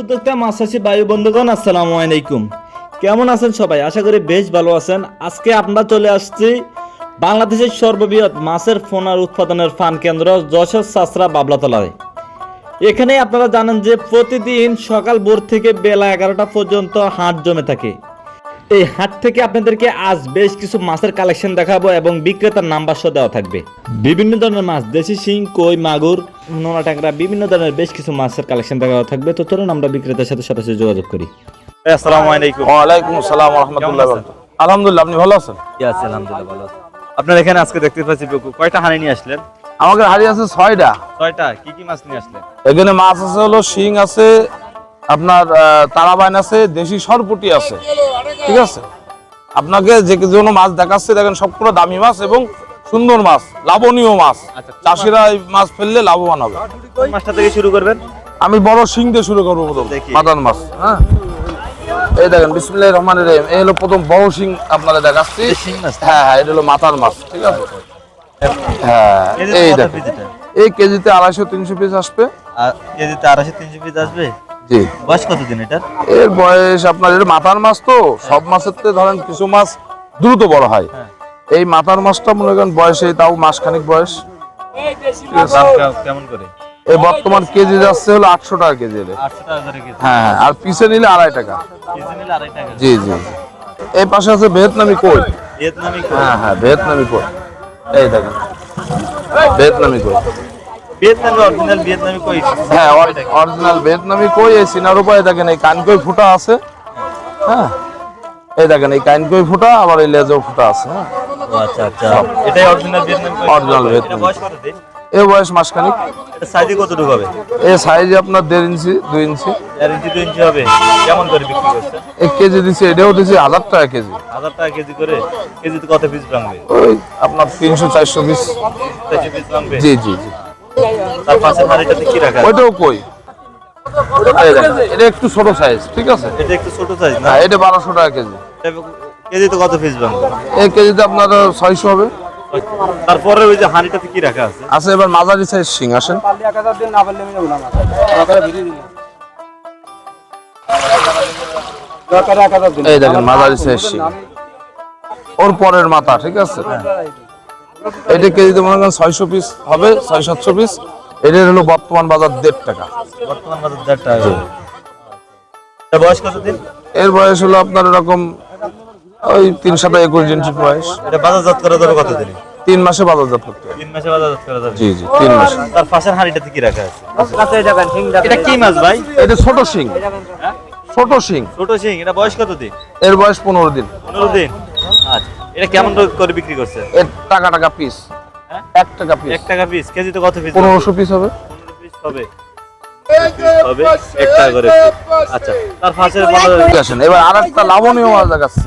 উদ্যোক্তা মাছ চাষি বায়ু বন্ধুগণ, আসসালামু আলাইকুম। কেমন আছেন সবাই? আশা করি বেশ ভালো আছেন। আজকে আমরা চলে আসছি বাংলাদেশের সর্ববৃহৎ মাছের ফোনার উৎপাদনের ফান কেন্দ্র যশোর সাসরা বাবলাতলায়। এখানে আপনারা জানেন যে প্রতিদিন সকাল ভোর থেকে বেলা এগারোটা পর্যন্ত হাট জমে থাকে। এই হাট থেকে আপনাদেরকে আজ বেশ কিছু মাছের কালেকশন দেখাবো এবং বিক্রেতার নাম্বার সহ দেওয়া থাকবে। বিভিন্ন ধরনের মাছ দেশি শিং কই মাগুর নোনা ট্যাংরা বিভিন্ন ধরনের বেশ কিছু মাছের কালেকশন দেওয়া থাকবে। তো চলুন আমরা বিক্রেতার সাথে সরাসরি যোগাযোগ করি। আসসালামু আলাইকুম। ওয়ালাইকুম আসসালাম রহমতুল্লাহ আলহামদুলিল্লাহ আপনি ভালো আছেন? আছি আলহামদুলিল্লাহ ভালো আপনার এখানে আজকে দেখতে পাচ্ছি কয়টা হানি নিয়ে আসলেন? আমাকে হাড়ি আছে ছয়টা। ছয়টা কি কি মাছ নিয়ে আসলেন? এখানে মাছ আছে হলো শিং আছে আপনার তারাবাইন আছে দেশি সরপুটি আছে। ঠিক আছে? আপনাকে যে কোনো মাছ দেখাচ্ছে দেখেন সবগুলো দামি মাছ এবং সুন্দর মাছ লাভনীয় মাছ। আচ্ছা, চাষিরা এই মাছ ফেললে লাভবান হবে। মাছটা থেকে শুরু করবেন? আমি বড় শিং দিয়ে শুরু করব প্রথম। মাদান মাছ। হ্যাঁ? এই দেখেন বিসমুল্লাহ রহমান রহিম। এই হলো প্রথম বড় শিং আপনাদের দেখাচ্ছি? হ্যাঁ হ্যাঁ এটা হলো মাথার মাছ ঠিক আছে? হ্যাঁ এই দেখেন। এই কেজিতে আড়াইশো তিনশো পিস আসবে। আর কেজিতে আড়াইশো তিনশো পিস আসবে? জি। বয়স কতদিন এটার? এর বয়স আপনার এটা মাথার মাছ তো? সব মাছের থেকে ধরেন কিছু মাছ দ্রুত বড় হয়। হ্যাঁ। এই মাথার মাছটা মনে করেন বয়সে তাও মাসখানিক বয়স। কেমন করে? এই বর্তমান কেজি যাচ্ছে হলো আটশো টাকা কেজি হ্যাঁ হ্যাঁ, আর পিসে নিলে আড়াই টাকা। জি জি। এই পাশে আছে ভিয়েতনামি কই ভিয়েতনামি হ্যাঁ হ্যাঁ ভিয়েতনামি কই এই দেখেন ভিয়েতনামি কই অরিজিনাল হ্যাঁ অরিজিনাল ভিয়েতনামি কই? এই সিনার দেখেন এই ফুটা আছে। হ্যাঁ? এই দেখেন এই কানকই ফুটা আবার এই লেজও ফুটা আছে হ্যাঁ? আচ্ছা আচ্ছা। এটাই অরিজিনাল ভিয়েতনামি Original ভিয়েতনামি। বয়স কত বয়স মাসখানিক। সাইজে কতটুকু হবে? সাইজ আপনার দেড় ইঞ্চি দুই ইঞ্চি। ইঞ্চি হবে। কেমন করে বিক্রি করছে এক কেজি দিছি এটাও দিছি হাজার টাকা কেজি। হাজার টাকা কেজি করে? কেজিতে কত পিস ভাঙবে? ওই আপনার তিনশো চারশো পিস জি জি জি। তার হাড়িটাতে কি রাখা ওইটাও কই? এটা একটু ছোট সাইজ ঠিক আছে? এটা একটু ছোট সাইজ না? হ্যাঁ এটা বারোশো টাকা কেজি। কেজিতে কত পিস এই কেজিতে আপনার ছয়শো হবে। তারপরে ওই যে হাঁড়িটাতে কি রাখা আছে? আছে এবার মাঝারি সাইজ শিং আসেন। এই দেখেন মাঝারি সাইজ শিং। ওর পরের মাথা ঠিক আছে? এটা কেজিতে মনে করেন ছয়শো পিস হবে ছয় সাতশো পিস এটার হলো বর্তমান বাজার দেড় টাকা। বর্তমান বাজার দেড় টাকা। বয়স কত এর বয়স হলো আপনার এরকম ওই তিন সাথে একুশ দিন বয়স। এটা বাজারজাত করা যাবে কত দিনে তিন মাসে বাজারজাত করতে হবে। তিন মাসে বাজারজাত করা যাবে। জি জি তিন মাসে। তার পাশের হাঁড়িটাতে কি রাখা আছে? এটা কি মাছ ভাই? এটা ছোট শিং। ছোট শিং। ছোট সিং এটা বয়স কত দিন? এর বয়স পনেরো দিন। পনেরো দিন। এটা কেমন করে বিক্রি করছে? এর টাকা টাকা পিস হ্যাঁ? এক টাকা পিস এক টাকা পিস কেজিতে কত পিস পনেরোশো পিস হবে। পিস হবে। হবে? এক টাকা করে আচ্ছা তার আসেন এবার আর একটা লাভনীয় মাছ দেখাচ্ছি।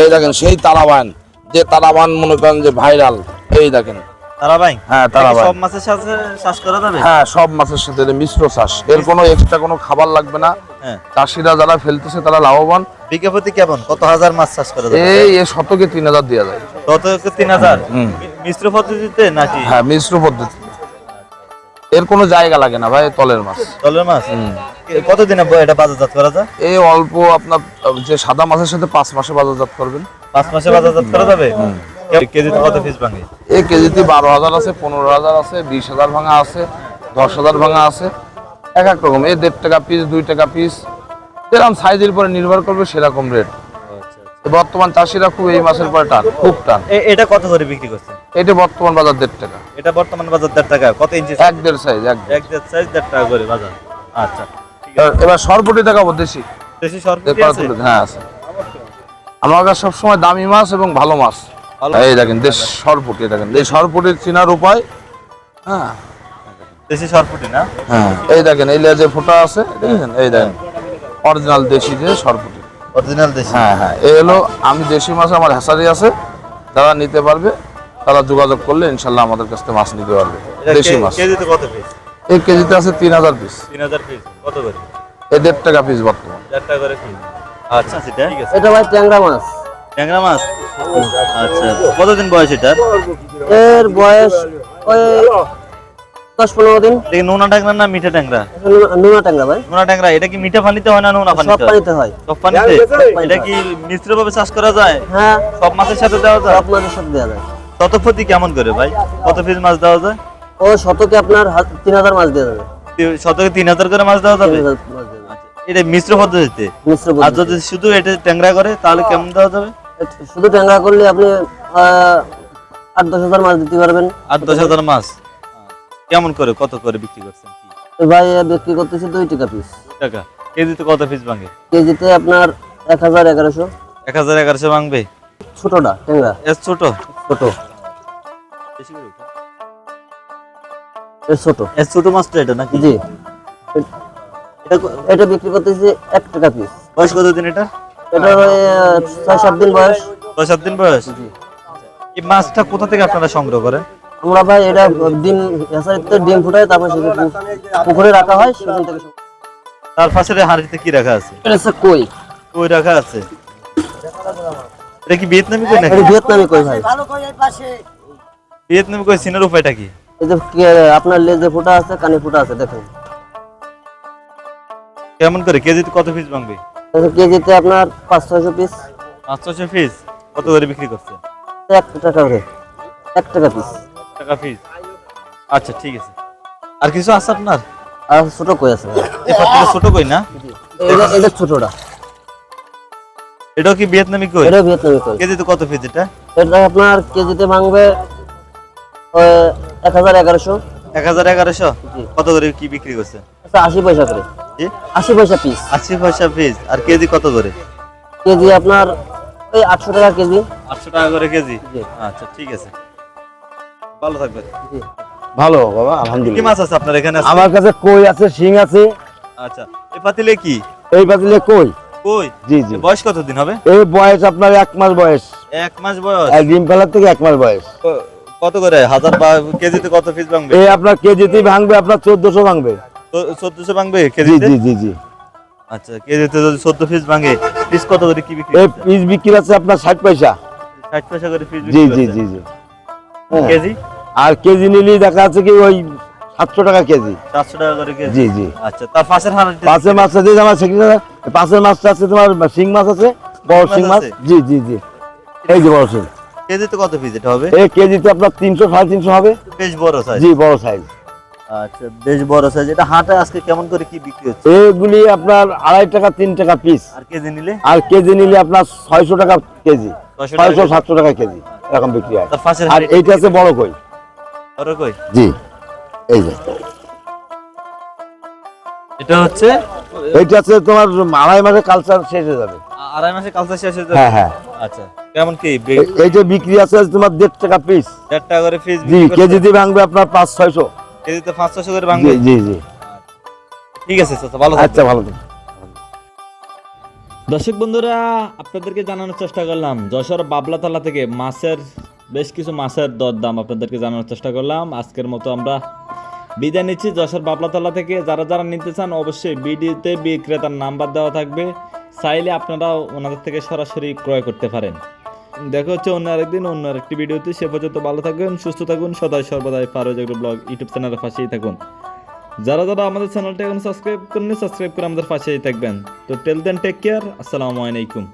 এই দেখেন সেই তালাবান যে তালাবান মনে করেন যে ভাইরাল এই দেখেন। তারা ভাই হ্যাঁ, তারাবাই। সব মাছের সাথে চাষ করা যাবে? হ্যাঁ সব মাছের সাথে মিশ্র চাষ। এর কোনো এক্সট্রা কোনো খাবার লাগবে না। হ্যাঁ। চাষিরা যারা ফেলতেছে তারা লাভবান। বিঘা প্রতি কেমন? কত হাজার মাছ চাষ করা যাবে? এই শতকে তিন হাজার দেওয়া যায়। কত তিন হাজার? মিশ্র পদ্ধতিতে নাকি? হ্যাঁ মিশ্র পদ্ধতি এর কোনো জায়গা লাগে না ভাই তলের মাছ। তলের মাছ? কতদিনে এটা বাজারজাত করা যায়? এই অল্প আপনার যে সাদা মাছের সাথে পাঁচ মাসে বাজারজাত করবেন। পাঁচ মাসে বাজারজাত করা যাবে? কেজিতে কত পিস ভাঙে। এই কেজিতে বারো হাজার আছে পনেরো হাজার আছে বিশ হাজার ভাঙা আছে দশ হাজার ভাঙা আছে। এক এক রকম এই দেড় টাকা পিস দুই টাকা পিস যেরকম সাইজের উপরে নির্ভর করবে সেরকম রেট বর্তমান চাষিরা খুব এই মাছের পরে টান খুব টান। এটা কত করে বিক্রি করছে এটা বর্তমান বাজার দেড় টাকা। এটা বর্তমান বাজার দেড় টাকা কত ইঞ্চি এক দেড় সাইজ এক দেড়। সাইজ দেড় টাকা করে বাজার। আচ্ছা এবার- সরপুটি দেখাবো দেশি। দেশি তুলে- হ্যাঁ আছে। আমার কাছে সবসময় দামি মাছ এবং ভালো মাছ। এই দেখেন দেশ সরপুটি দেখেন এই সরপুটির চিনার উপায় হ্যাঁ। দেশি সরপুরি না? হ্যাঁ এই দেখেন এই লেজে ফোঁটা আছে দেখেন এই দেখেন অরিজিনাল দেশি যে সরপুটি। অরিজিনাল দেশি। হ্যাঁ হ্যাঁ এই হলো আমি দেশি মাছ আমার হ্যাসারি আছে যারা নিতে পারবে তারা যোগাযোগ করলে ইনশাল্লাহ আমাদের কাছ থেকে মাছ নিতে পারবে। দেশি মাছ। কেজিতে কত পিস এই কেজিতে আছে তিন হাজার পিস তিন হাজার পিস কত করে? এই দেড় টাকা পিস বর্তমান। দেড় টাকা করে পিস আচ্ছা ঠিক আছে। এটা ভাই ট্যাংরা মাছ। ট্যাংরা মাছ? আচ্ছা কতদিন বয়স এটার এর বয়স ওই দশ পনেরো দিন। এটা নোনা ট্যাংরা না মিঠা ট্যাংরা? নুনা- ট্যাংরা ভাই। নোনা ট্যাংরা এটা কি মিঠা পানিতে হয় না নোনা পানিতে হয়? পানিতে হয়। সব পানিতে এটা কি মিশ্র ভাবে চাষ করা যায়? হ্যাঁ। সব মাছের সাথে দেওয়া যায়? সব মাছের সাথে দেওয়া যায়। প্রতি কেমন করে ভাই? কত পিস মাছ দেওয়া যায়? ও শতকে আপনার তিন হাজার মাছ দেওয়া যাবে। শতকে তিন হাজার করে মাছ দেওয়া যাবে? এটা মিশ্র পদ্ধতিতে? মিশ্র আর যদি শুধু এটা ট্যাংরা করে তাহলে কেমন দেওয়া যাবে? শুধু ট্যাংরা করলে আপনি আট দশ হাজার মাছ দিতে পারবেন। আট দশ হাজার মাছ? কেমন করে কত করে বিক্রি করছেন ভাই বিক্রি করতেছি দুই টাকা পিস টাকা। কেজিতে কত পিস ভাঙে? কেজিতে আপনার এক হাজার এগারোশো। এক হাজার এগারোশো ভাঙবে? ছোটটা ট্যাংরা। এর ছোট? ছোট। এর ছোট। এর ছোট মাছটা এটা নাকি? জি। এটা এটা বিক্রি করতেছি এক টাকা পিস বয়স কতদিন এটা? এটা ছয় সাত দিন বয়স। ছয় সাত দিন বয়স? এই মাছটা কোথা থেকে আপনারা সংগ্রহ করেন? আমরা ভাই এটা ডিম হেসারিতে ডিম তারপর সেটা পুকুরে রাখা হয় সেখান থেকে তার পাশে হাড়িতে কি রাখা আছে? এটা হচ্ছে কই। ওই রাখা আছে? এটা কি ভিয়েতনামি কই নাকি? ভিয়েতনামি কই ভাই? ভিয়েতনামি কই চিনার উপায়টা কি? এই যে আপনার লেজে ফুটা আছে কানে ফুটা আছে দেখেন। কেমন করে? কেজিতে কত পিস ভাঙবে? কেজিতে আপনার পাঁচ ছয়শো পিস পাঁচ ছশো পিস কত করে বিক্রি করছেন এক টাকা করে। এক টাকা পিস টাকা পিস আচ্ছা ঠিক আছে। আর কিছু আছে আপনার? আর ছোট কই আছে। ছোট কই না? এটা এটা ছোটটা। এটাও কি ভিয়েতনামি কই? এটা ভিয়েতনামি কই। কেজিতে কত পিস এটা? এটা আপনার কেজিতে ভাঙবে এক হাজার এগারোশো। এক হাজার এগারোশো। কত করে কি বিক্রি করছে? আচ্ছা আশি পয়সা করে। জি আশি পয়সা পিস আশি পয়সা পিস আর কেজি কত করে? কেজি আপনার ওই আটশো টাকা কেজি। আটশো টাকা করে কেজি? আচ্ছা ঠিক আছে। ভালো থাকবেন। ভালো বাবা কি মাছ আছে আপনার এখানে আমার কাছে কই আছে শিং আছে। আচ্ছা এই পাতিলে কি? এই পাতিলে কই? কই? জি জি। বয়স কতদিন হবে? এই বয়স আপনার এক মাস বয়স। এক মাস বয়স। ডিম ফেলার থেকে এক মাস বয়স। কত করে? হাজার কেজিতে কত পিস ভাঙবে? এই আপনার কেজিতে ভাঙবে আপনার চোদ্দশো ভাঙবে। চোদ্দশো ভাঙবে জি কেজিতে? জি জি জি আচ্ছা কেজিতে যদি চোদ্দ পিস ভাঙে পিস কত করে কি বিক্রি এই পিস বিক্রি আছে আপনার ষাট পয়সা। ষাট পয়সা করে পিস জি জি জি জি। হ্যাঁ। কেজি? আর কেজি নিলেই দেখা যাচ্ছে কি ওই সাতশো টাকা কেজি। চারশো টাকা করে কেজি? জি জি। আচ্ছা তার পাশের মাছটা দিয়ে আমার সেখানে পাশের মাছটা আছে তোমার শিং মাছ আছে বড় শিং মাছ জি জি জি। এই যে বড় শিং। কেজিতে কত পিস এটা হবে? এই কেজিতে আপনার তিনশো সাড়ে তিনশো হবে। বেশ বড় সাইজ জি বড় সাইজ আচ্ছা বেশ বড় সাইজ এটা হাটে আজকে কেমন করে কি বিক্রি হচ্ছে? এগুলি আপনার আড়াই টাকা তিন টাকা পিস আর কেজি নিলে? আর কেজি নিলে আপনার ছয়শো টাকা কেজি। 600 টাকা ছয়শো। সাতশো টাকা কেজি। এরকম বিক্রি হয়। আর এইটা আছে বড় কই? বড় কই? জি। এই যে। এটা হচ্ছে? এইটা আছে তোমার আড়াই মাসে কালচার শেষ হয়ে যাবে। আড়াই মাসে কালচার শেষ হয়ে যাবে? হ্যাঁ হ্যাঁ। আচ্ছা। কেমন কি? এ- এইটা বিক্রি আছে তোমার দেড় টাকা পিস দেড় টাকা করে পিস জি কেজিতে ভাঙবে আপনার পাঁচ ছয়শো। কেজিতে পাঁচ ছশো করে ভাঙবে? জি জি ঠিক আছে চাচা ভালো আচ্ছা ভালো। দর্শক বন্ধুরা আপনাদেরকে জানানোর চেষ্টা করলাম যশোর বাবলাতলা থেকে মাছের বেশ কিছু মাছের দর দাম আপনাদেরকে জানানোর চেষ্টা করলাম। আজকের মতো আমরা বিদায় নিচ্ছি যশোর বাবলাতলা থেকে। যারা যারা নিতে চান অবশ্যই বিডিতে বিক্রেতার নাম্বার দেওয়া থাকবে। চাইলে আপনারা ওনাদের থেকে সরাসরি ক্রয় করতে পারেন। দেখা হচ্ছে অন্য আরেকদিন, অন্য আরেকটি ভিডিওতে। সে পর্যন্ত ভালো থাকবেন, সুস্থ থাকুন, সদাই সর্বদাই ফারোজ ব্লগ, ইউটিউব চ্যানেলের পাশেই থাকুন। যারা যারা আমাদের চ্যানেলটা এখন সাবস্ক্রাইব করেন সাবস্ক্রাইব করে আমাদের পাশেই থাকবেন। তো টেল দেন টেক কেয়ার আসসালামু আলাইকুম।